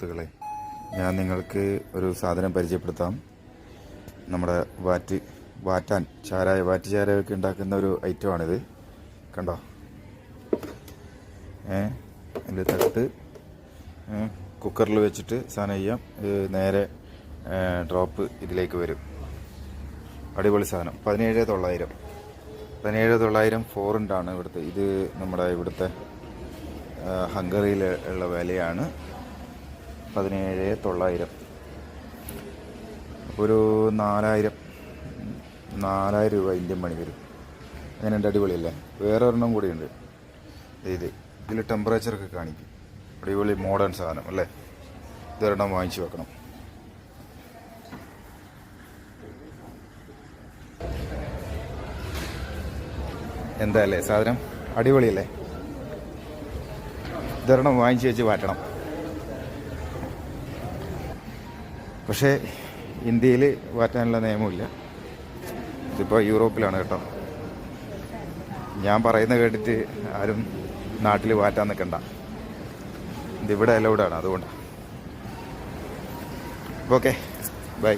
സുഹൃത്തുക്കളെ ഞാൻ നിങ്ങൾക്ക് ഒരു സാധനം പരിചയപ്പെടുത്താം. നമ്മുടെ വാറ്റ് വാറ്റാൻ ചാരായ വാറ്റ് ചാരായൊക്കെ ഉണ്ടാക്കുന്ന ഒരു ഐറ്റമാണിത്. കണ്ടോ? ഏ അതിന്റെ തട്ട് കുക്കറിൽ വെച്ചിട്ട് സാധനം ചെയ്യാം. നേരെ ഡ്രോപ്പ് ഇതിലേക്ക് വരും. അടിപൊളി സാധനം. പതിനേഴ് തൊള്ളായിരം. പതിനേഴ് തൊള്ളായിരം ഫോറിന്റാണ് ഇവിടുത്തെ. ഇത് നമ്മുടെ ഇവിടുത്തെ ഹംഗറിയിൽ ഉള്ള വിലയാണ്. പതിനേഴ് തൊള്ളായിരം. ഒരു നാലായിരം നാലായിരം രൂപ ഇന്ത്യൻ മണി വരും. അങ്ങനെ ഉണ്ട് അടിപൊളിയല്ലേ? വേറെ ഒരെണ്ണം കൂടിയുണ്ട്. ഇത് ഇതിൽ ടെമ്പറേച്ചറൊക്കെ കാണിക്കും. അടിപൊളി മോഡേൺ സാധനം അല്ലേ? ഇതൊരെണ്ണം വാങ്ങിച്ചു വെക്കണം. എന്താ അല്ലേ സാധനം? അടിപൊളിയല്ലേ? ഇതൊരെണ്ണം വാങ്ങിച്ചു വെച്ച് മാറ്റണം. പക്ഷേ ഇന്ത്യയിൽ മാറ്റാനുള്ള നിയമമില്ല. ഇതിപ്പോൾ യൂറോപ്പിലാണ് കേട്ടോ. ഞാൻ പറയുന്ന കേട്ടിട്ട് ആരും നാട്ടിൽ മാറ്റാൻ നിൽക്കണ്ട ഇതിവിടെ അലൗഡാണ് അതുകൊണ്ടാണ് ഓക്കെ ബൈ